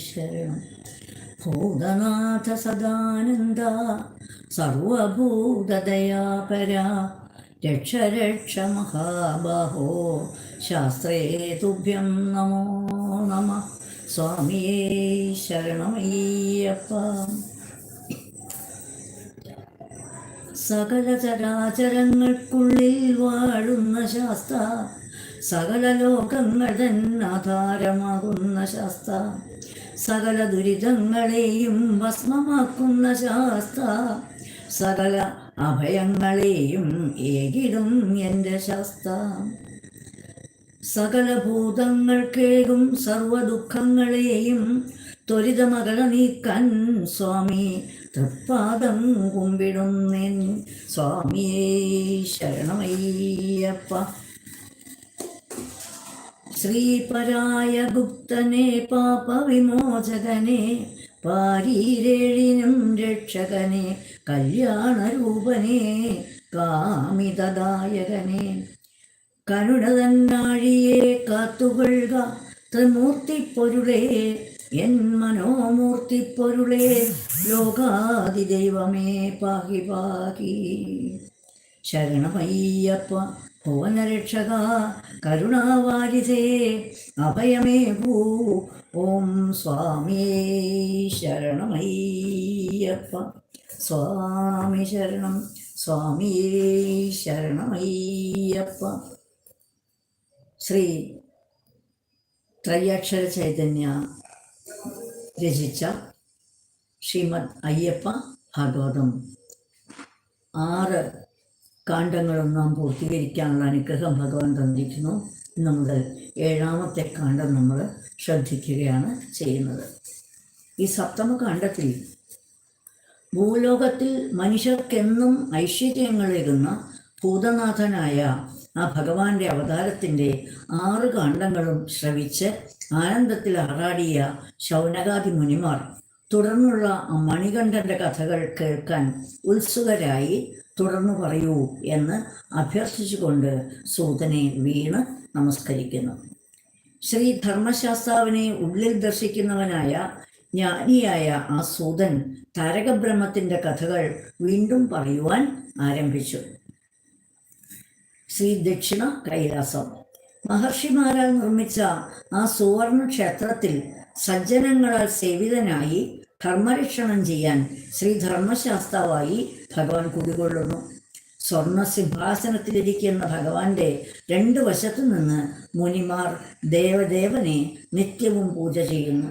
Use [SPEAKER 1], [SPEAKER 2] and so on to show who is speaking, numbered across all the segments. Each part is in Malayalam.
[SPEAKER 1] ശരണം ഭൂതനാഥ സദാനന്ദ സർവഭൂതദയാപരാ രക്ഷ രക്ഷ മഹാബാഹോ ശാസ്ത്രേ തുഭ്യം നമോ നമ സ്വാമിയേ ശരണമയ്യപ്പ സകല ചരാചരങ്ങൾക്കുള്ളിൽ വാഴുന്ന ശാസ്ത്ര സകല ലോകങ്ങൾ തന്നാധാരമാകുന്ന ശാസ്ത്ര സകല ദുരിതങ്ങളെയും ഭസ്മമാക്കുന്ന ശാസ്ത്ര സകല അഭയങ്ങളെയും ഏകിടും എന്റെ ശാസ്ത്ര. സകല ഭൂതങ്ങൾക്കേകും സർവദുഃഖങ്ങളെയും ത്വരിതമകള നീക്കാൻ സ്വാമി തൃപ്പാദം കുമ്പിടുന്നേൻ. സ്വാമിയേ ശരണമയ്യപ്പ. ശ്രീപരായ ഗുപ്തനെ പാപവിമോചകനെ പാരീരേഴിനും രക്ഷകനെ കല്യാണരൂപനെ കാമിതദായകനെ കരുണ തന്നാഴിയെ കാത്തുകൊള്ളുക ത്രിമൂർത്തിപ്പൊരുളേ എൻ മനോമൂർത്തിപ്പൊരുളേ ലോകാതിദൈവമേ പാഹി പാഹി ശരണമയ്യപ്പ ഭുവനരക്ഷക കരുണാവാരിതേ അഭയമേ ഭൂ ഓം സ്വാമിയേ ശരണമയ്യപ്പ. സ്വാമി ശരണം സ്വാമിയേ ശരണമയ്യപ്പ. ശ്രീ ത്രയാക്ഷര ചൈതന്യ രചിച്ച ശ്രീമദ് അയ്യപ്പ ഭാഗവതം. ആറ് കാണ്ഡങ്ങളും നാം പൂർത്തീകരിക്കാനുള്ള അനുഗ്രഹം ഭഗവാൻ തന്നിരിക്കുന്നു. നമ്മുടെ ഏഴാമത്തെ കാണ്ഡം നമ്മൾ ശ്രദ്ധിക്കുകയാണ് ചെയ്യുന്നത്. ഈ സപ്തമ കാണ്ഡത്തിൽ ഭൂലോകത്തിൽ മനുഷ്യർക്കെന്നും ഐശ്വര്യങ്ങളേകുന്ന ഭൂതനാഥനായ ആ ഭഗവാന്റെ അവതാരത്തിന്റെ ആറ് കാണ്ഡങ്ങളും ശ്രവിച്ച് ആനന്ദത്തിൽ ആറാടിയ ശൗനകാദി മുനിമാർ തുടർന്നുള്ള മണികണ്ഠന്റെ കഥകൾ കേൾക്കാൻ ഉത്സുകരായി തുടർന്നു പറയൂ എന്ന് അഭ്യർത്ഥിച്ചുകൊണ്ട് സൂതനെ വീണ് നമസ്കരിക്കുന്നു. ശ്രീ ധർമ്മശാസ്താവിനെ ഉള്ളിൽ ദർശിക്കുന്നവനായ ജ്ഞാനിയായ ആ സൂതൻ താരകബ്രഹ്മത്തിന്റെ കഥകൾ വീണ്ടും പറയുവാൻ ആരംഭിച്ചു. ശ്രീ ദക്ഷിണ കൈലാസം. മഹർഷിമാരാൽ നിർമ്മിച്ച ആ സുവർണ ക്ഷേത്രത്തിൽ സജ്ജനങ്ങളാൽ സേവിതനായി ധർമ്മരക്ഷണം ചെയ്യാൻ ശ്രീ ധർമ്മശാസ്താവായി ഭഗവാൻ കുടികൊള്ളുന്നു സ്വർണ സിംഹാസനത്തിലിരിക്കുന്ന ഭഗവാന്റെ രണ്ട് വശത്തു നിന്ന് മുനിമാർ ദേവദേവനെ നിത്യവും പൂജ ചെയ്യുന്നു.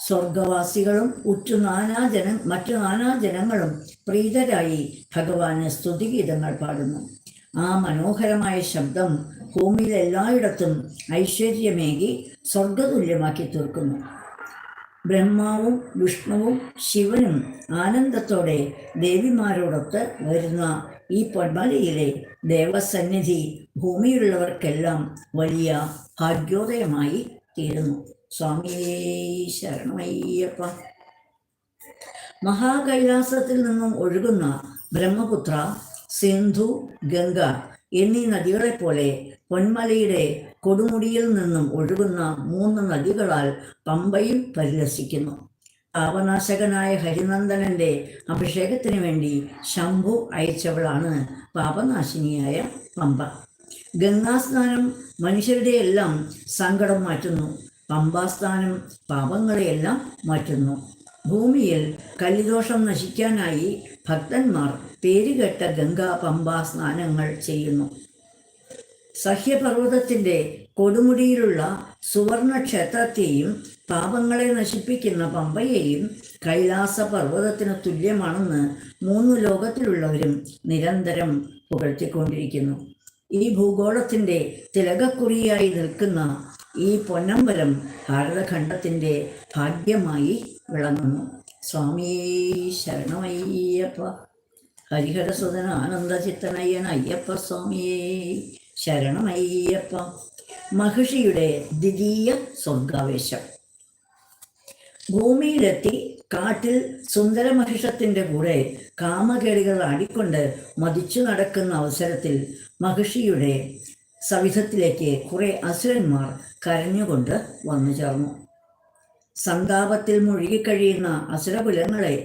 [SPEAKER 1] സ്വർഗവാസികളും ഉറ്റു നാനാജന മറ്റു നാനാജനങ്ങളും പ്രീതരായി ഭഗവാന് സ്തുതിഗീതങ്ങൾ പാടുന്നു. ആ മനോഹരമായ ശബ്ദം ഭൂമിയിൽ എല്ലായിടത്തും ഐശ്വര്യമേകി സ്വർഗതുല്യമാക്കി തീർക്കുന്നു. ബ്രഹ്മാവും വിഷ്ണുവും ശിവനും ആനന്ദത്തോടെ ദേവിമാരോടൊത്ത് വരുന്ന ഈ പൊന്മലയിലെ ദേവസന്നിധി ഭൂമിയിലുള്ളവർക്കെല്ലാം വലിയ ഭാഗ്യോദയമായി തീരുന്നു. സ്വാമിയേ ശരണമയ്യപ്പ. മഹാകൈലാസത്തിൽ നിന്നും ഒഴുകുന്ന ബ്രഹ്മപുത്ര സിന്ധു ഗംഗ എന്നീ നദികളെ പോലെ പൊന്മലയുടെ കൊടുമുടിയിൽ നിന്നും ഒഴുകുന്ന മൂന്ന് നദികളാൽ പമ്പയിൽ പരിരസിക്കുന്നു പാപനാശകനായ ഹരിനന്ദനന്റെ അഭിഷേകത്തിന് വേണ്ടി ശംഭു അയച്ചവളാണ് പാപനാശിനിയായ പമ്പ. ഗംഗാസ്നാനം മനുഷ്യരുടെ എല്ലാം സങ്കടം മാറ്റുന്നു. പമ്പാസ്നാനം പാപങ്ങളെയെല്ലാം മാറ്റുന്നു. ഭൂമിയിൽ കല്ലിദോഷം നശിക്കാനായി ഭക്തന്മാർ പേരുകെട്ട ഗംഗാ പമ്പാ സ്നാനങ്ങൾ ചെയ്യുന്നു. സഹ്യപർവതത്തിന്റെ കൊടുമുടിയിലുള്ള സുവർണ ക്ഷേത്രത്തെയും പാപങ്ങളെ നശിപ്പിക്കുന്ന പമ്പയെയും കൈലാസ പർവതത്തിന് തുല്യമാണെന്ന് മൂന്ന് ലോകത്തിലുള്ളവരും നിരന്തരം പുകഴ്ത്തിക്കൊണ്ടിരിക്കുന്നു. ഈ ഭൂഗോളത്തിന്റെ തിലകക്കുറിയായി നിൽക്കുന്ന ഈ പൊന്നമ്പലം ഭാരതഖണ്ഡത്തിന്റെ ഭാഗ്യമായി വിളങ്ങുന്നു. സ്വാമിയേ ശരണമയ്യപ്പ ഹരിഹരസുതന ആനന്ദചിത്തനയ്യൻ അയ്യപ്പ സ്വാമിയേ. ശരണമയ്യപ്പ മഹിഷിയുടെ ദ്വിതീയ സ്വർഗാവേശം ഭൂമിയിലെത്തി കാട്ടിൽ സുന്ദര മഹിഷത്തിന്റെ കൂടെ കാമകേടികൾ ആടിക്കൊണ്ട് മതിച്ചു നടക്കുന്ന അവസരത്തിൽ മഹിഷിയുടെ സവിധത്തിലേക്ക് കുറെ അസുരന്മാർ കരഞ്ഞുകൊണ്ട് വന്നു ചേർന്നു സന്താപത്തിൽ മുഴുകിക്കഴിയുന്ന അസുരകുലങ്ങളെ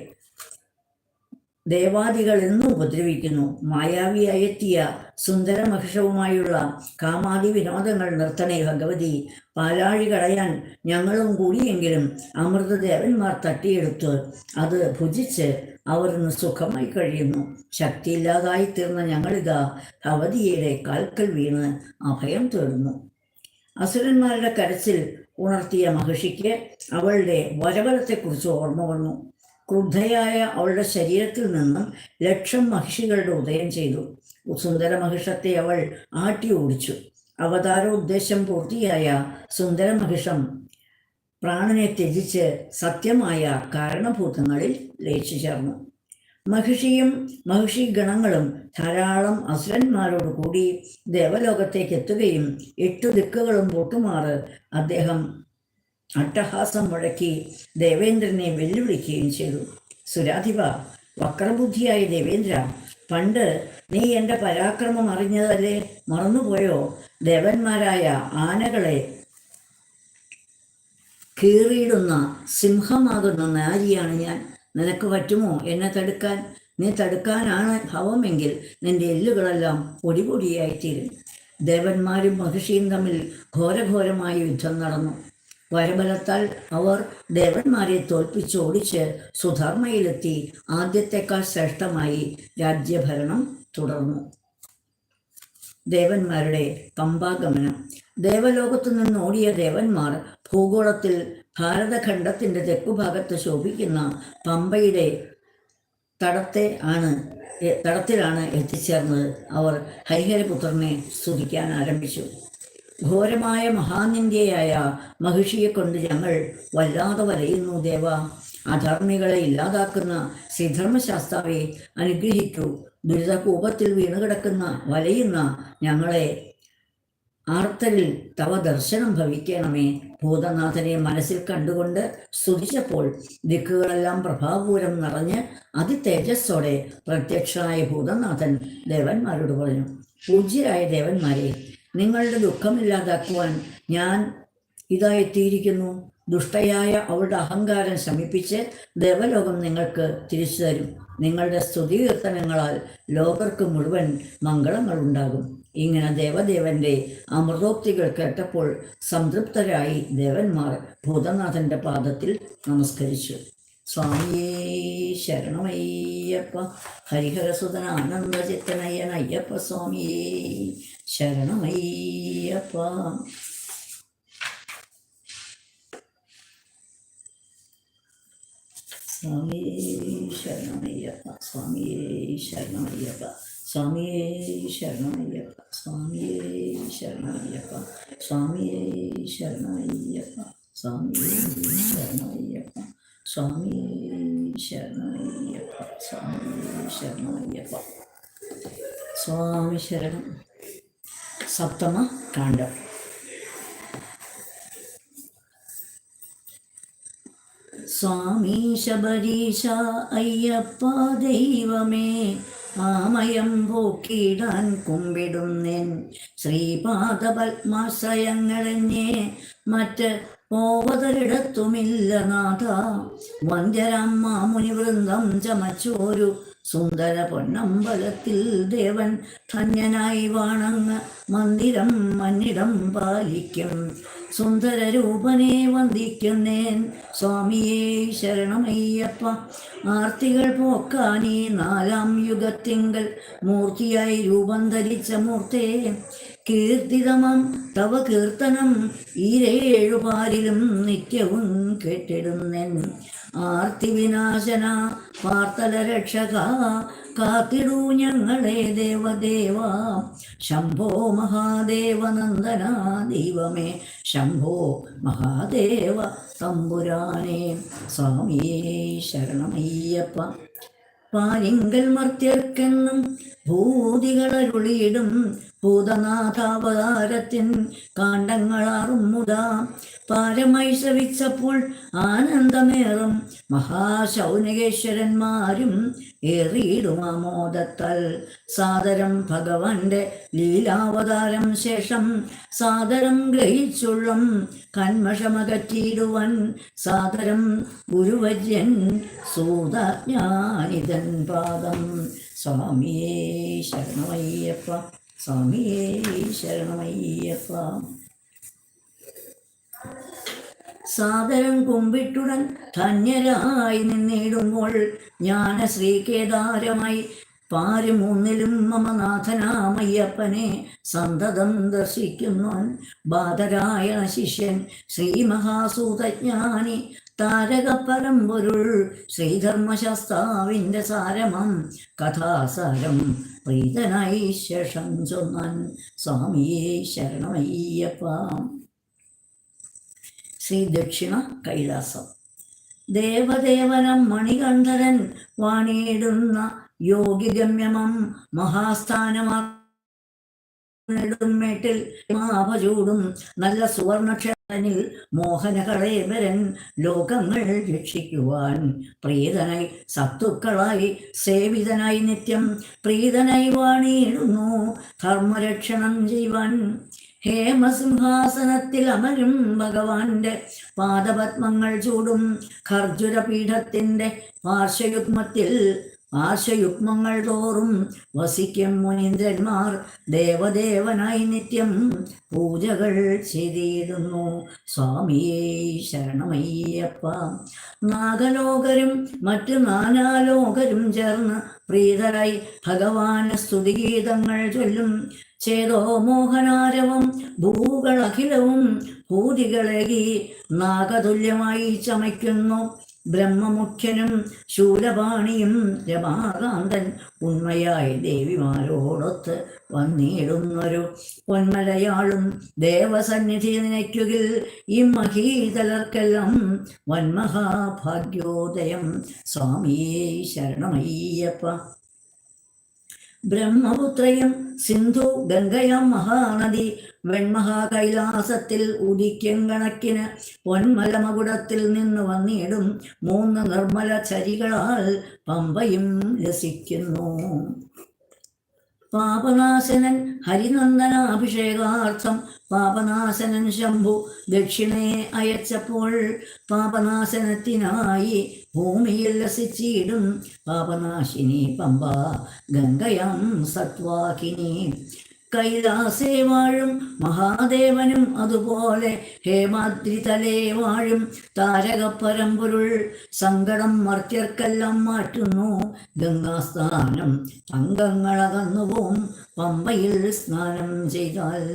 [SPEAKER 1] ദേവാദികൾ എന്നും ഉപദ്രവിക്കുന്നു. മായാവിയായി എത്തിയ സുന്ദരമഹിഷവുമായുള്ള കാമാദി വിനോദങ്ങൾ നിർത്തണേ ഭഗവതി. പാലാഴി കടയാൻ ഞങ്ങളും കൂടിയെങ്കിലും അമൃതദേവന്മാർ തട്ടിയെടുത്ത് അത് ഭുജിച്ച് അവർ ഇന്ന് സുഖമായി കഴിയുന്നു. ശക്തിയില്ലാതായി തീർന്ന ഞങ്ങളിതാ ഭവതിയുടെ കാൽക്കൽ വീണ് അഭയം തേടുന്നു. അസുരന്മാരുടെ കരച്ചിൽ ഉണർത്തിയ മഹിഷിക്ക് അവളുടെ വരവലത്തെക്കുറിച്ച് ഓർമ്മ വന്നു. ക്രുദ്ധയായ അവളുടെ ശരീരത്തിൽ നിന്നും ലക്ഷം മഹിഷികളുടെ ഉദയം ചെയ്തു. സുന്ദര മഹിഷത്തെ അവൾ ആട്ടി ഓടിച്ചു. അവതാര ഉദ്ദേശം പൂർത്തിയായ സുന്ദര മഹിഷം പ്രാണനെ ത്യജിച്ച് സത്യമായ കാരണഭൂതങ്ങളിൽ ലയിച്ചു ചേർന്നു. മഹിഷിയും മഹിഷി ഗണങ്ങളും ധാരാളം അസുരന്മാരോട് കൂടി ദേവലോകത്തേക്ക് എത്തുകയും എട്ടു ദിക്കുകളും പൊട്ടുമാറ് അദ്ദേഹം അട്ടഹാസം മുഴക്കി ദേവേന്ദ്രനെ വെല്ലുവിളിക്കുകയും ചെയ്തു. സുരാധിപ വക്രബുദ്ധിയായ ദേവേന്ദ്ര പണ്ട് നീ എന്റെ പരാക്രമം അറിഞ്ഞതല്ലേ? മറന്നുപോയോ? ദേവന്മാരായ ആനകളെ കീറിയിടുന്ന സിംഹമാകുന്ന നാരിയാണ് ഞാൻ. നിനക്ക് പറ്റുമോ എന്നെ തടുക്കാൻ? നീ തടുക്കാനാണ് ഭവമെങ്കിൽ നിന്റെ എല്ലുകളെല്ലാം പൊടിപൊടിയായിത്തീരും. ദേവന്മാരും മഹിഷിയും തമ്മിൽ ഘോരഘോരമായ യുദ്ധം നടന്നു. വരബലത്താൽ അവർ ദേവന്മാരെ തോൽപ്പിച്ച് ഓടിച്ച് സുധർമ്മയിലെത്തി. ആദ്യത്തെക്കാൾ ശ്രേഷ്ഠമായി രാജ്യഭരണം തുടർന്നു. ദേവന്മാരുടെ പമ്പാഗമനം. ദേവലോകത്തു നിന്ന് ഓടിയ ദേവന്മാർ ഭൂഗോളത്തിൽ ഭാരതഖണ്ഡത്തിന്റെ തെക്കുഭാഗത്ത് ശോഭിക്കുന്ന പമ്പയുടെ തടത്തെ ആണ് തടത്തിലാണ് എത്തിച്ചേർന്നത്. അവർ ഹരിഹരപുത്രനെ സ്തുതിക്കാൻ ആരംഭിച്ചു. ഘോരമായ മഹാനിന്ദ്യയായ മഹിഷിയെ കൊണ്ട് ഞങ്ങൾ വല്ലാതെ വലയുന്നു ദേവ. അധർമ്മികളെ ഇല്ലാതാക്കുന്ന ശ്രീധർമ്മശാസ്താവെ അനുഗ്രഹിക്കൂ. ദുരിതകൂപത്തിൽ വീണുകിടക്കുന്ന വലയുന്ന ഞങ്ങളെ ആർത്തലിൽ തവ ദർശനം ഭവിക്കണമേ. ഭൂതനാഥനെ മനസ്സിൽ കണ്ടുകൊണ്ട് സ്തുതിച്ചപ്പോൾ ദിക്കുകളെല്ലാം പ്രഭാപൂരം നിറഞ്ഞ് അതിതേജസ്സോടെ പ്രത്യക്ഷനായ ഭൂതനാഥൻ ദേവന്മാരോട് പറഞ്ഞു പൂജ്യരായ ദേവന്മാരെ നിങ്ങളുടെ ദുഃഖമില്ലാതാക്കുവാൻ ഞാൻ ഇതായി തീരിക്കുന്നു ദുഷ്ടയായ അവളുടെ അഹങ്കാരം ശമിപ്പിച്ച് ദേവലോകം നിങ്ങൾക്ക് തിരിച്ചു തരും. നിങ്ങളുടെ സ്തുതികീർത്തനങ്ങളാൽ ലോകർക്ക് മുഴുവൻ മംഗളങ്ങൾ ഉണ്ടാകും. ഇങ്ങനെ ദേവദേവന്റെ അമൃതോക്തികൾ കേട്ടപ്പോൾ സംതൃപ്തരായി ദേവന്മാർ ഭൂതനാഥന്റെ പാദത്തിൽ നമസ്കരിച്ചു. സ്വാമിയേ ശരണമയ്യപ്പ ഹരിഹരസുതന ആനന്ദചിത്തനയ്യൻ അയ്യപ്പ സ്വാമിയേ ശരണമയ്യപ്പ സ്വാമിയേ ശരണമയ്യപ്പ സ്വാമിയേ ശരണമയ്യപ്പ സ്വാമിയേ ശരണമയ്യപ്പ സ്വാമിയേ ശരണമയ്യപ്പ സ്വാമിയേ ശരണമയ്യപ്പ സ്വാമിയേ ശരണമയ്യപ്പ സ്വാമിയേ ശരണമയ്യപ്പ സ്വാമിയേ ശരണമയ്യപ്പ സ്വാമി ശരണം. സപ്തമ കാണ്ഡം. സ്വാമി ശബരീഷ അയ്യപ്പ ദൈവമേ ആമയം പോക്കിടാൻ കുമ്പിടുന്നേൻ. ശ്രീപാദപത്മാശ്രയങ്ങളെന്നെ മറ്റ് പോവതരിടത്തുമില്ല നാഥ. വന്ദ്യരാം മാമുനി വൃന്ദം ചമച്ചോരു സുന്ദര പൊന്നമ്പലത്തിൽ ദേവൻ ധന്യനായി വാണങ്ങ് മന്ദിരം മന്നിടം പാലിക്കും. സുന്ദര രൂപനെ വന്ദിക്കുന്നേൻ സ്വാമിയെ ശരണമയ്യപ്പ. ആർത്തികൾ പോക്കാനീ നാലാം യുഗത്തിങ്കൽ മൂർത്തിയായി രൂപം ധരിച്ച മൂർത്തേ. കീർത്തിതമം തവ കീർത്തനം ഈരേഴുപാരിലും നിത്യവും കേട്ടിടുന്നൻ. ആർത്തി വിനാശന പാർത്തല രക്ഷക കാത്തിടൂ ഞങ്ങളെ ദേവദേവ. ശംഭോ മഹാദേവ നന്ദന ദൈവമേ. ശംഭോ മഹാദേവ തമ്പുരാനെ സ്വാമിയേ ശരണമയ്യപ്പ. പാലിങ്കൽ മർത്യർക്കെന്നും ഭൂതികളരുളിയിടും ഭൂതനാഥാവതാരത്തിൻ കാണ്ഡങ്ങളാറും മുതാ. പാരമൈശവിച്ചപ്പോൾ ആനന്ദമേറും മഹാശൗനകേശ്വരന്മാരും ഏറിയിടുമാമോദത്തൽ. സാദരം ഭഗവാന്റെ ലീലാവതാരം ശേഷം സാദരം ഗ്രഹിച്ചുള്ളം കന്മഷമകറ്റിയിടുവൻ. സാദരം ഗുരുവര്യൻ സൂതജ്ഞാനിതൻ പാദം. സ്വാമിയേ ശരണമയ്യപ്പ. സ്വാമിയേ ശരണമയ്യപ്പ. സാദരം കുമ്പിട്ടുടൻ ധന്യരായി നിന്നിടുമ്പോൾ ജ്ഞാന ശ്രീകേദാരമായി പാരി മൂന്നിലും മമനാഥനാമയ്യപ്പനെ സന്തതം ദർശിക്കുന്നവൻ ബാധരായണ ശിഷ്യൻ ശ്രീ മഹാസൂതജ്ഞാനി താരകപരമ്പൊരുൾ ശ്രീധർമ്മശാസ്താവിന്റെ സാരമം കഥാസാരം പ്രീതനായി ശേഷം ചൊന്നാൻ സ്വാമിയെ ശരണമയ്യപ്പ. ശ്രീ ദക്ഷിണ കൈലാസം. ദേവദേവനം മണികണ്ഠരൻ വാണിയിടുന്ന യോഗിഗമ്യമം മഹാസ്ഥാനമാടുമേട്ടിൽ മാപചൂടും നല്ല സുവർണക്ഷേത്രനിൽ മോഹനകളേവരൻ ലോകങ്ങൾ രക്ഷിക്കുവാൻ. പ്രീതനായി സത്തുക്കളായി സേവിതനായി നിത്യം പ്രീതനായി വാണിയിടുന്നു ധർമ്മരക്ഷണം ചെയ്യുവാൻ. ഹേമസിംഹാസനത്തിൽ അമരും ഭഗവാന്റെ പാദപത്മങ്ങൾ ചൂടും. ഖർജുരപീഠത്തിന്റെ പാർശ്വയുഗ്മത്തിൽ പാർശ്വയുഗ്മങ്ങൾ തോറും വസിക്കും മുനീന്ദ്രന്മാർ. ദേവദേവനായി നിത്യം പൂജകൾ ചെയ്തിടുന്നു. സ്വാമിയേ ശരണമയ്യപ്പ. നാഗലോകരും മറ്റു നാനാലോകരും ചേർന്ന് പ്രീതരായി ഭഗവാന് സ്തുതിഗീതങ്ങൾ ചൊല്ലും. ചേതോ മോഹനാരവം ഭൂകളഖിലവും ഭൂതികളേകി നാഗതുല്യമായി ചമയ്ക്കുന്നു. ബ്രഹ്മമുഖ്യനും ശൂലപാണിയും രമാകാന്തൻ ഉണ്മയായി ദേവിമാരോടൊത്ത് വന്നിടുന്നൊരു പൊന്മലയാളും ദേവസന്നിധി നിനയ്ക്കുകിൽ ഈ മഹീതലർക്കെല്ലാം വന്മഹാഭാഗ്യോദയം സ്വാമിയേ ശരണമയ്യപ്പ. ബ്രഹ്മപുത്രയും സിന്ധു ഗംഗയാം മഹാനദി വെൺമഹാകൈലാസത്തിൽ കൈലാസത്തിൽ ഉദിക്കങ്കണക്കിന് പൊന്മലമകുടത്തിൽ നിന്ന് വന്നിടും മൂന്ന് നിർമ്മല ചരികളാൽ പമ്പയും രസിക്കുന്നു. പാപനാശനൻ ഹരിനന്ദന അഭിഷേകാർത്ഥം പാപനാശനൻ ശംഭു ദക്ഷിണേ അയച്ചപ്പോൾ പാപനാശനത്തിനായി ഭൂമിയിൽ ലസിച്ചിടും പാപനാശിനി പമ്പ ഗംഗയാം സത്വാഹിനി കൈലാസേ വാഴും മഹാദേവനും അതുപോലെ ഹേമാദ്രി തലേ വാഴും. താരകപ്പരമ്പൊരുൾ സങ്കടം മർത്യർക്കെല്ലാം മാറ്റുന്നു. ഗംഗാസ്ഥാനം അംഗങ്ങളകന്നുപോം. പമ്പയിൽ സ്നാനം ചെയ്താൽ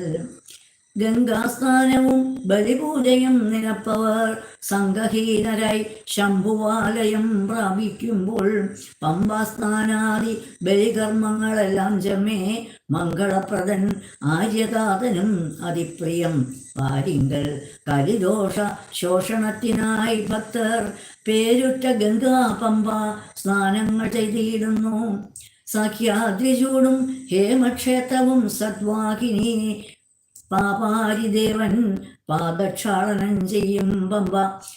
[SPEAKER 1] ഗംഗാസ്നാനവും ബലിപൂജയും നിനപ്പവർ സംഘഹീനരായി ശംഭുവാലയം പ്രാപിക്കുമ്പോൾ പമ്പാസ്നാനാദി ബലികർമ്മങ്ങളെല്ലാം ജമ്മേ മംഗളപ്രദൻ ആര്യതാതനും അതിപ്രിയം. പാരിങ്കൽ കരിദോഷ ശോഷണത്തിനായി ഭക്തർ പേരുറ്റ ഗംഗാ പമ്പ സ്നാനങ്ങൾ ചെയ്തിടുന്നു. സഖ്യാദ്രിചൂടും ഹേമക്ഷേത്രവും സദ്വാഹിനി പാപാരിദേവൻ പാദക്ഷാളനം ചെയ്യും പമ്പ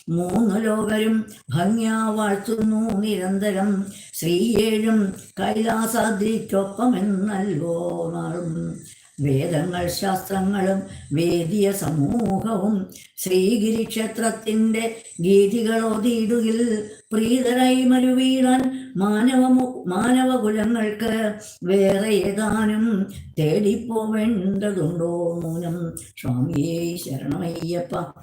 [SPEAKER 1] മൂന്ന് ലോകരും ഭംഗ്യാ വാഴ്ത്തുന്നു നിരന്തരം. ശ്രീയേഴും കൈലാസാദ്രിക്കൊപ്പമെന്നല്ലോ നാളും വേദങ്ങൾ ശാസ്ത്രങ്ങളും വേദിയ സമൂഹവും ശ്രീഗിരിക്ഷേത്രത്തിന്റെ ഗീതികളോതിയിടുകിൽ പ്രീതരായി മരുവീടാൻ മാനവ മാനവകുലങ്ങൾക്ക് വേറെ ഏതാനും തേടിപ്പോവേണ്ടതുണ്ടോ മൂനം? സ്വാമിയേ ശരണമയ്യപ്പ.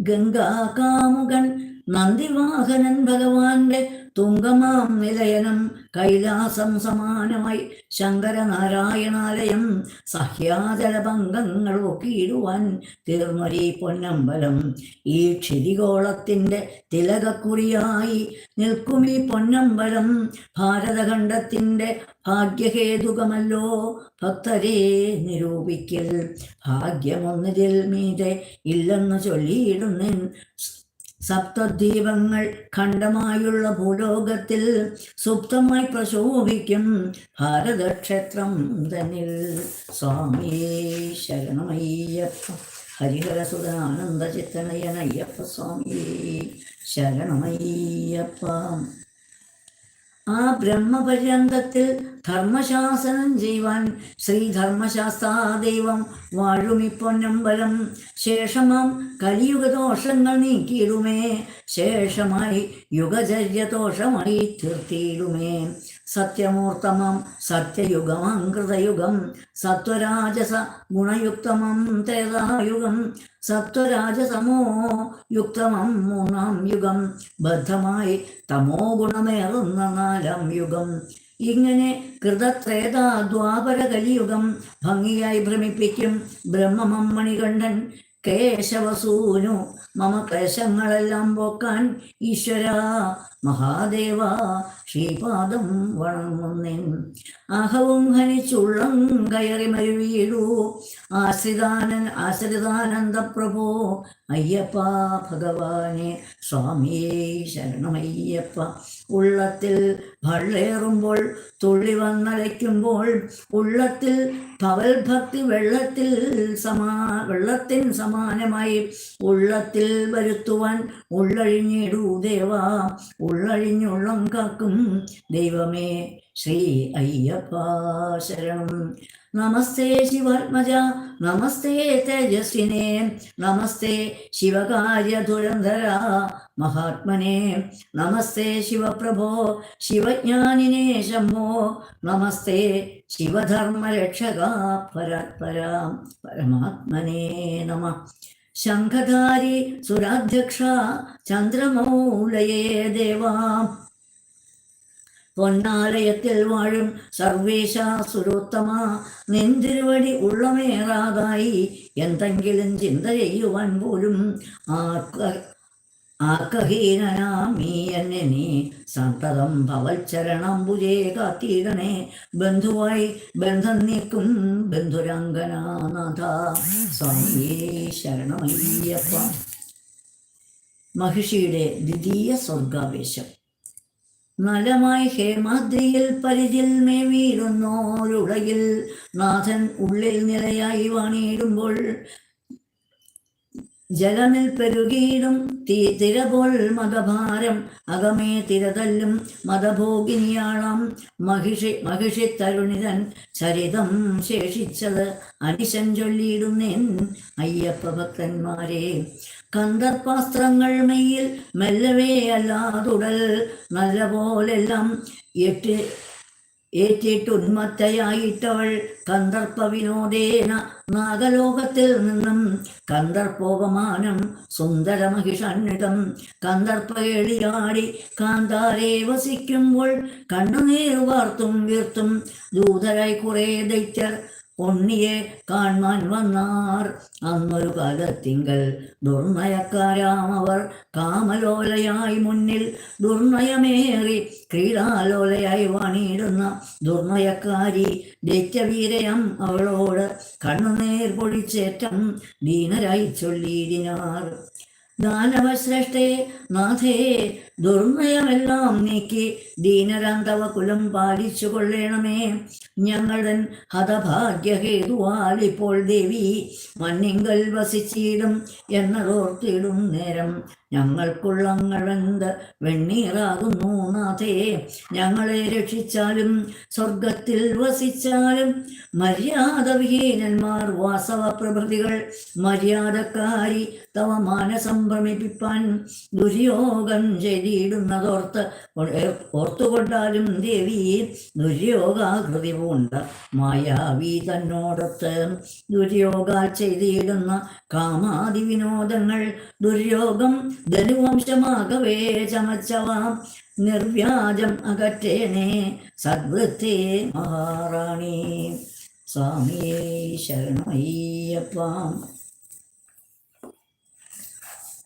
[SPEAKER 1] ഗംഗാകാമുകൻ നന്ദിവാഹനൻ ഭഗവാന്റെ തുങ്കമാം നിലയനം കൈലാസം സമാനമായി ശങ്കരനാരായണാലയം സഹ്യാചലഭംഗങ്ങൾ ഒക്കിയിടുവാൻ തീർന്നൊരീ പൊന്നമ്പലം. ഈ ക്ഷിതികോളത്തിന്റെ തിലകക്കുറിയായി നിൽക്കും ഈ പൊന്നമ്പലം. ഭാരതഖണ്ഡത്തിന്റെ ഭാഗ്യഹേതുകമല്ലോ ഭക്തരെ നിരൂപിക്കൽ. ഭാഗ്യമൊന്നിതിൽ മീതെ ഇല്ലെന്ന് ചൊല്ലിയിടുന്നൻ സപ്തദ്വീപങ്ങൾ ഖണ്ഡമായുള്ള ഭൂലോകത്തിൽ സുപ്തമായി പ്രശോഭിക്കും ഭാരതക്ഷേത്രം തന്നിൽ. സ്വാമിയേ ശരണമയ്യപ്പ. ഹരിഹരസുതാനന്ദ ചിത്തനയനയ്യപ്പ സ്വാമിയേ ശരണമയ്യപ്പ. ആ ബ്രഹ്മപര്യന്തത്തിൽ ധർമ്മശാസനം ചെയ്യുവാൻ ശ്രീ ധർമ്മശാസ്താദൈവം വാഴുമിപ്പൊന്നമ്പലം ശേഷമാം കലിയുഗദോഷങ്ങൾ നീക്കിയിടുമേ. ശേഷമായി യുഗചര്യദോഷമായി തീർത്തിയിടുമേ. സത്യമൂർത്തമം സത്യയുഗമം കൃതയുഗം സത്വരാജസ ഗുണയുക്തമം ത്രേതായുഗം സത്വരാജസമോ യുക്തമം മൂന്നാം യുഗം ബദ്ധമായി തമോ ഗുണമേറുന്ന നാലാം യുഗം. ഇങ്ങനെ കൃതത്രേത ദ്വാപര കലിയുഗം ഭംഗിയായി ഭ്രമിപ്പിക്കും ബ്രഹ്മമം മണികണ്ഠൻ കേശവസൂനു. മമ ക്ലേശങ്ങളെല്ലാം പോക്കാൻ ഈശ്വര മഹാദേവ ശ്രീപാദം വണങ്ങുന്നേൻ അഹവും ഹനിച്ചുള്ളം കയറി മരുവീഴൂ ആശ്രിതാനൻ ആശ്രിതാനന്ദ പ്രഭോ അയ്യപ്പ ഭഗവാനെ സ്വാമിയേ ശരണമയ്യപ്പ. ഉള്ളത്തിൽ ഭള്ളേറുമ്പോൾ തുള്ളി വന്നലയ്ക്കുമ്പോൾ ഉള്ളത്തിൽ ഭവൽ ഭക്തി വെള്ളത്തിൽ സമാ വെള്ളത്തിൻ സമാനമായി ഉള്ളത്തിൽ വരുത്തുവാൻ ഉള്ളഴിഞ്ഞിടൂ ദേവ. ഉള്ളഴിഞ്ഞുള്ളം കാക്കും ദൈവമേ ശ്രീ അയ്യപ്പ ശരണം. നമസ്തേ ശിവാത്മജ നമസ്തേ തേജസ്വിനെ നമസ്തേ ശിവകാര്യധുരന്ധര മഹാത്മനെ നമസ്തേ ശിവപ്രഭോ ശിവജ്ഞാനിനെ ശംഭോ നമസ്തേ ശിവധർമ്മരക്ഷക പരാത്പര പരമാത്മനെ നമ. ശംഖധാരി സുരാധ്യക്ഷ ചന്ദ്രമൗളയേ ദേവാ. പൊന്നാലയത്തിൽ വാഴും സർവേശ നിന്തിരുവടി ഉള്ളമേറാതായി. എന്തെങ്കിലും ചിന്ത ചെയ്യുവാൻ പോലും ആർക്ക ആക്കഹീനനാമീ എന്നെ നീ സന്തതം ഭവൽച്ചരണംബുജേ കാത്തീരണേ ബന്ധുവായി ബന്ധം നീക്കും ബന്ധുരംഗനാഥ സ്വാമിയേ ശരണമയ്യപ്പ. മഹിഷിയുടെ ദ്വിതീയ സ്വർഗാവേശം നലമായി ഹേമാദ്രിയിൽ പരിചിൽ മേവിയിരുന്നോരുടയിൽ നാഥൻ ഉള്ളിൽ നിലയായി വാണിയിടുമ്പോൾ ജലമിൽ പെരുകിയിടും തീ തിരപോൽ മതഭാരം അകമേ തിരതല്ലും മതഭോഗിനിയാളാം. മഹിഷി മഹിഷി തരുണിതൻ ചരിതം ശേഷിച്ചത് അനിശൻ ചൊല്ലിയിടുന്നേൻ അയ്യപ്പ ഭക്തന്മാരെ. കന്ദർപ്പാസ്ത്രങ്ങൾ മെയ്യിൽ മെല്ലവേ അല്ലാതുടൽ. നല്ല പോലെല്ലാം എട്ട് ഏറ്റിട്ടുന്മത്തയായിട്ടവൾ കന്ദർപ്പ വിനോദേന നാഗലോകത്തിൽ നിന്നും കന്ദർപ്പോപമാനം സുന്ദര മഹിഷണ്ണിതം കന്ദർപ്പ എളിയാടി കാന്താരെ വസിക്കുമ്പോൾ കണ്ണുനീർ വാർത്തും വീർത്തും. ദൂതരായി കുറേ ദൈത്യർ ഉണ്ണിയെ കാണാൻ വന്നാർ. അന്നൊരു കാലത്തിങ്കൽ ദുർനയക്കാരാം അവർ. കാമലോലയായി മുന്നിൽ ദുർനയമേറി ക്രീഡാലോലയായി വാണിയിടുന്ന ദുർനയക്കാരി ദൈത്യവീരയം അവളോട് കണ്ണുനീർ പൊഴിച്ചേറ്റം ദീനരായി ചൊല്ലിയിടിനാർ ദാനവശ്രേഷ്ഠേ നാഥേ ദുർനയമെല്ലാം നീക്കി ദീനരാന്തവ കുലം പാലിച്ചു കൊള്ളേണമേ ഞങ്ങളൻ ഹതഭാഗ്യഹേതുവാൽ ഇപ്പോൾ ദേവി മണ്ണിങ്കൽ വസിച്ചിടും എന്നതോർത്തിടും നേരം. ഞങ്ങൾക്കുള്ളങ്ങളെന്ത് വെണ്ണീറാകുന്നു നാഥേ? ഞങ്ങളെ രക്ഷിച്ചാലും സ്വർഗത്തിൽ വസിച്ചാലും മര്യാദവിഹീനന്മാർ വാസവ പ്രഭൃതികൾ മര്യാദക്കാരി തവ മാനസം ഭ്രമിപ്പിപ്പാൻ ദുര്യോഗം ചെയ്തിടുന്നതോർത്ത് ഓർത്തുകൊണ്ടാലും ദേവി ദുര്യോഗാകൃതി പൂണ്ട മായാവി തന്നോടത്ത് ദുര്യോഗാൽ ചെയ്തിടുന്ന കാമാതി വിനോദങ്ങൾ ദുര്യോഗം ധനുവംശമാകവേ ചമച്ചവാം. നിർവ്യാജം അകറ്റേണേ സദ്വൃത്തേ മഹാറാണി സ്വാമിയേ ശരണമയ്യപ്പാം.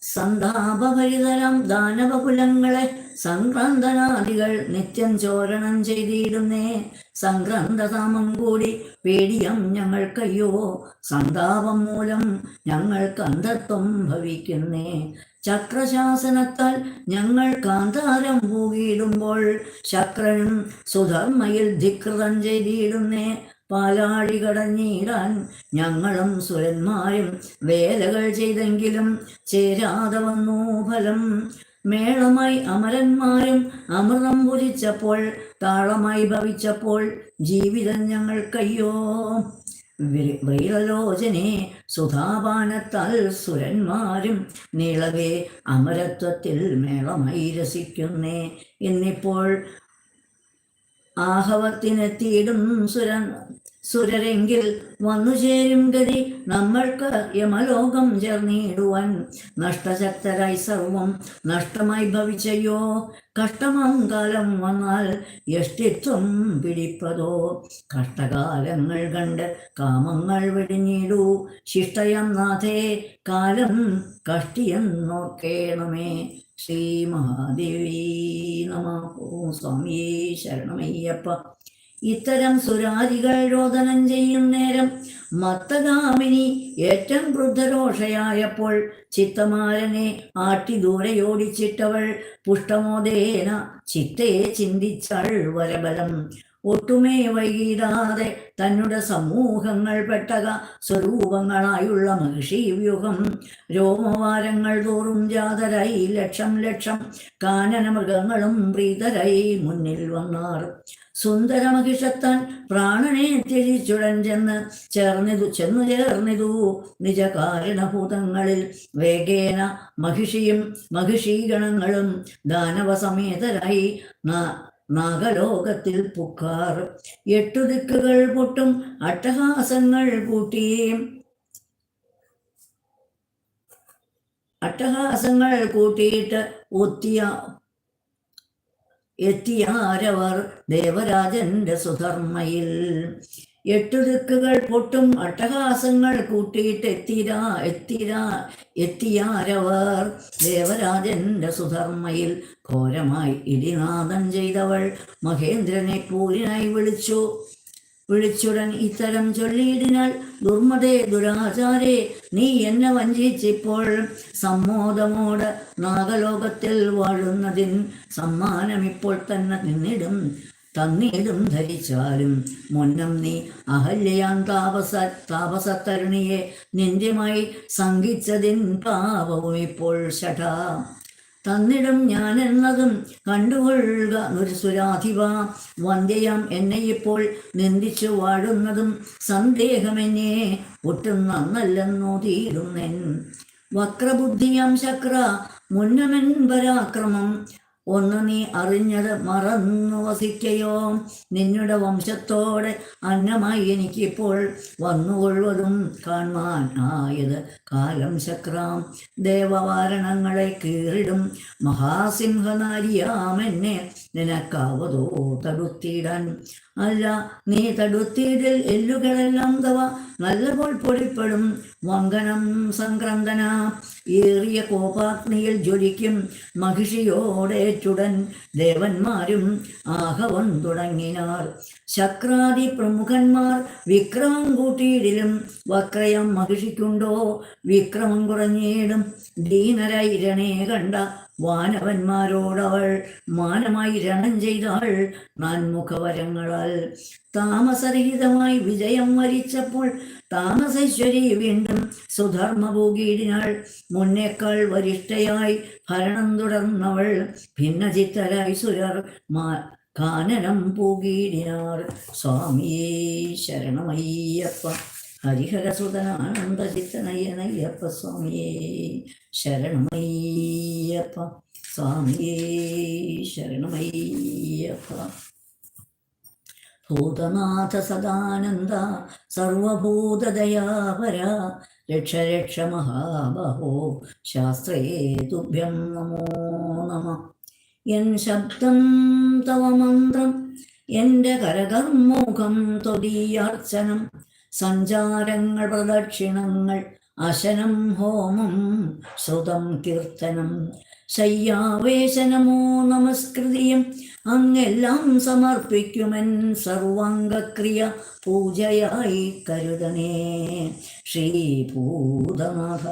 [SPEAKER 1] സന്താപഭരിതരം ദാനവകുലങ്ങളെ സംക്രാന്തനാദികൾ നിത്യം ചോരണം ചെയ്തിടുന്നേ. സംക്രാന്തതാമം കൂടി പേടിയം ഞങ്ങൾക്കയ്യോ. സന്താപം മൂലം ഞങ്ങൾക്ക് അന്ധത്വം ഭവിക്കുന്നേ. ചക്രശാസനത്താൽ ഞങ്ങൾ കാന്താരം പൂകിയിടുമ്പോൾ ശക്രനും സുധർമ്മയിൽ ധികൃതം ചെയ്തിടുന്നേ. പാലാഴി കടഞ്ഞിടാൻ ഞങ്ങളും സുരന്മാരും വേലകൾ ചെയ്തെങ്കിലും ചേരാതെ വന്നു ഫലം. മേളമായി അമരന്മാരും അമൃതം പുരിച്ചപ്പോൾ താളമായി ഭവിച്ചപ്പോൾ ജീവിതം ഞങ്ങൾക്കയ്യോ വൈരലോചനെ സുധാപാനത്താൽ സുരന്മാരും നീളവേ അമരത്വത്തിൽ മേളമായി രസിക്കുന്നേ. എന്നിപ്പോൾ ആഹവത്തിനെത്തിയിടും സുരൻ സുരരെങ്കിൽ വന്നു ചേരും ഗതി നമ്മൾക്ക് യമലോകം ചേർന്നിടുവാൻ. നഷ്ടശക്തരായി സർവം നഷ്ടമായി ഭവിച്ചയോ കഷ്ടമം കാലം വന്നാൽ യഷ്ടിത്വം പിടിപ്പതോ? കഷ്ടകാലങ്ങൾ കണ്ട് കാമങ്ങൾ വെടിഞ്ഞിടൂ. ശിഷ്ടയം നാഥേ കാലം കഷ്ടിയെന്നോർക്കേണമേ ശ്രീ മഹാദേവി നമ. സ്വാമിയേ ശരണമയ്യപ്പ. ഇത്തരം സുരാരികൾ രോദനം ചെയ്യും നേരം. മത്തഗാമിനി ഏറ്റവും ക്രുദ്ധരോഷയായപ്പോൾ ചിത്തമാരനെ ആട്ടി ദൂരെയോടിച്ചിട്ടവൾ പുഷ്ടമോദേന ചിത്തയെ ചിന്തിച്ചൾ വരബലം. ഒട്ടുമേ വൈകിടാതെ തന്നുടെ സമൂഹങ്ങൾ പെട്ടക സ്വരൂപങ്ങളായുള്ള മഹിഷി വ്യൂഹം. രോമവാരങ്ങൾ തോറും ജാതരായി ലക്ഷം ലക്ഷം കാനന മൃഗങ്ങളും പ്രീതരായി മുന്നിൽ വന്നാർ. സുന്ദര മഹിഷത്താൻ പ്രാണനെ തിരിച്ചുടൻ ചെന്ന് ചേർന്നിതു ചെന്നു ചേർന്നിതു നിജ കാരണഭൂതങ്ങളിൽ വേഗേന മഹിഷിയും മഹിഷീഗണങ്ങളും ദാനവസമേതരായി നാഗലോകത്തിൽ പുക്കാർ എട്ടു ദിക്കുകൾ പൊട്ടും അട്ടഹാസങ്ങൾ കൂട്ടിയും. അട്ടഹാസങ്ങൾ കൂട്ടിയിട്ട് ഒത്തിയ എത്തിയാരവർ ദേവരാജന്റെ സുധർമ്മയിൽ. എട്ടു ദിക്കുകൾ പൊട്ടും അട്ടഹാസങ്ങൾ കൂട്ടിയിട്ട് എത്തിരാ എത്തിരാ എത്തിയാരവർ? ദേവരാജന്റെ സുധർമ്മയിൽ ഘോരമായി ഇടിനാദം ചെയ്തവൾ മഹേന്ദ്രനെ പൂരിനായി വിളിച്ചു. വിളിച്ചുടൻ ഇത്തരം ചൊല്ലിയിടിനാൽ ദുർമതേ ദുരാചാരേ നീ എന്നെ വഞ്ചിച്ചിപ്പോൾ സമ്മോദമോട് നാഗലോകത്തിൽ വാഴുന്നതിൻ സമ്മാനം ഇപ്പോൾ തന്നെ നിന്നിടും. തന്നിടും ധരിച്ചാലും മുന്നം നീ അഹല്യയാൻ താപസ താപസത്തരുണിയെ. നിന്ദ്യമായി സംഘിച്ചതിൻ പാപവും ഇപ്പോൾ ഷഠാ. തന്നിടും ഞാൻ എന്നതും കണ്ടുകൊള്ളുക ഒരു സുരാധിവ. വന്ധ്യയാം എന്നെ ഇപ്പോൾ നിന്ദിച്ചു വാഴുന്നതും സന്ദേഹമെന്നെ ഒട്ടും നന്നല്ലെന്നോ തീരുന്നെൻ വക്രബുദ്ധിയാം ശക്ര മുന്നമൻ പരാക്രമം ഒന്ന് നീ അറിഞ്ഞത് മറന്നു വസിക്കയോ? നിന്നുടെ വംശത്തോടെ അന്നമായി എനിക്കിപ്പോൾ വന്നുകൊള്ളുവതും കാണാൻ ആയത് കാലം ശക്രാം ദേവവാരണങ്ങളെ കീറിടും മഹാസിംഹനാരിയാമെന്നെ നിനക്കാവതോ തടുത്തിടാൻ. അല്ല നീ തടുത്തിടിൽ എല്ലുകളെല്ലാം തവ നല്ലപോൽ പൊടിപ്പെടും വങ്കനം സംക്രന്ദന. ഏറിയ കോപാഗ്നിയിൽ ജ്വലിക്കും മഹിഷിയോടെ ചുടൻ ദേവന്മാരും ആഹവം തുടങ്ങിനാർ. ശക്രാദി പ്രമുഖന്മാർ വിക്രമം കൂട്ടിയിടിലും വക്രയം മഹിഷിക്കുണ്ടോ? വിക്രമം കുറഞ്ഞിടും. ദീനരായി രണേ കണ്ട വാനവന്മാരോടവൾ മാനമായി രണം ചെയ്താൾ നാൻമുഖവരങ്ങളാൽ. താമസരഹിതമായി വിജയം വരിച്ചപ്പോൾ താമസേശ്വരി വീണ്ടും സുധർമ്മഭൂകീടിനാൾ മുന്നേക്കാൾ വരിഷ്ഠയായി ഭരണം തുടർന്നവൾ ഭിന്നചിത്തരായി സുരർ മാ കാനനം പൂകീടിനാർ സ്വാമിയേ ശരണമയ്യപ്പ. ഹരിഹരസുതനാനന്ദചിത്തനയ്യനയ്യപ്പ സ്വാമിയേ ശരണമയ്യപ്പ. സ്വാമിയേ ശരണമയ്യപ്പ. ഭൂതനാഥ സദാനന്ദ സർവഭൂതദയാപര രക്ഷ രക്ഷ മഹാബഹോ ശാസ്ത്രേ തുഭ്യം നമോ നമ. എൻ ശബ്ദം തവ മന്ത്രം എന്റെ കരകർമ്മുഖം തൊടിയാർച്ചനം സഞ്ചാരങ്ങൾ പ്രദക്ഷിണങ്ങൾ അശനം ഹോമം ശ്രുതം കീർത്തനം. ശയ്യാവേശനമോ നമസ്കൃതിയും അങ്ങെല്ലാം സമർപ്പിക്കുമെൻ സർവാംഗക്രിയ പൂജയായി കരുതണേ. ശ്രീഭൂതനാഥ